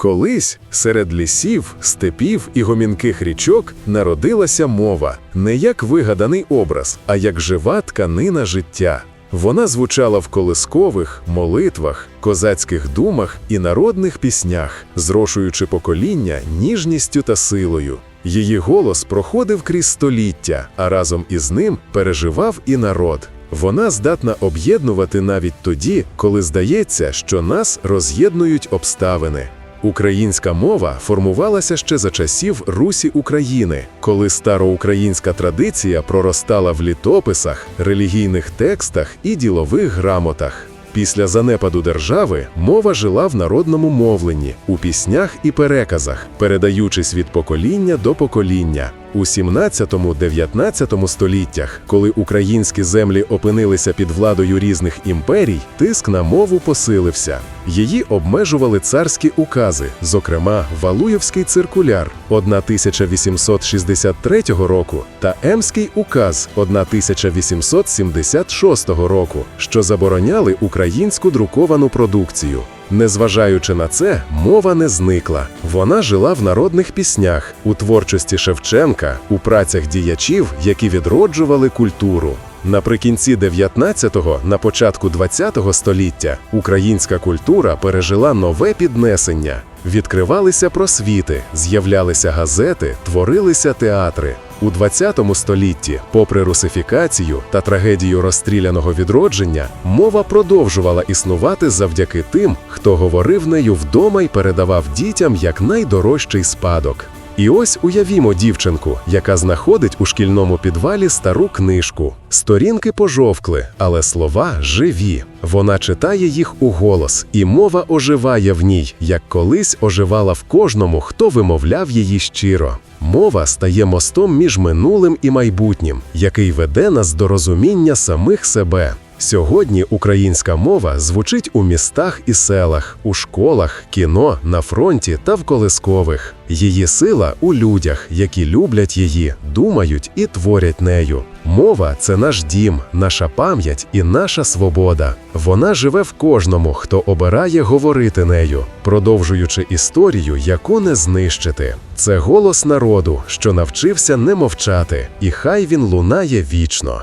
Колись серед лісів, степів і гомінких річок народилася мова не як вигаданий образ, а як жива тканина життя. Вона звучала в колискових, молитвах, козацьких думах і народних піснях, зрошуючи покоління ніжністю та силою. Її голос проходив крізь століття, а разом із ним переживав і народ. Вона здатна об'єднувати навіть тоді, коли здається, що нас роз'єднують обставини. Українська мова формувалася ще за часів Русі України, коли староукраїнська традиція проростала в літописах, релігійних текстах і ділових грамотах. Після занепаду держави мова жила в народному мовленні, у піснях і переказах, передаючись від покоління до покоління. У 17-19 століттях, коли українські землі опинилися під владою різних імперій, тиск на мову посилився. Її обмежували царські укази, зокрема Валуєвський циркуляр 1863 року та Емський указ 1876 року, що забороняли українську друковану продукцію. Незважаючи на це, мова не зникла. Вона жила в народних піснях, у творчості Шевченка, у працях діячів, які відроджували культуру. Наприкінці 19-го, на початку 20-го століття українська культура пережила нове піднесення. Відкривалися просвіти, з'являлися газети, творилися театри. У 20 столітті, попри русифікацію та трагедію розстріляного відродження, мова продовжувала існувати завдяки тим, хто говорив нею вдома й передавав дітям як найдорожчий спадок. І ось уявімо дівчинку, яка знаходить у шкільному підвалі стару книжку. Сторінки пожовкли, але слова живі. Вона читає їх у голос, і мова оживає в ній, як колись оживала в кожному, хто вимовляв її щиро. Мова стає мостом між минулим і майбутнім, який веде нас до розуміння самих себе. Сьогодні українська мова звучить у містах і селах, у школах, кіно, на фронті та в колискових. Її сила у людях, які люблять її, думають і творять нею. Мова це наш дім, наша пам'ять і наша свобода. Вона живе в кожному, хто обирає говорити нею, продовжуючи історію, яку не знищити. Це голос народу, що навчився не мовчати, і хай він лунає вічно.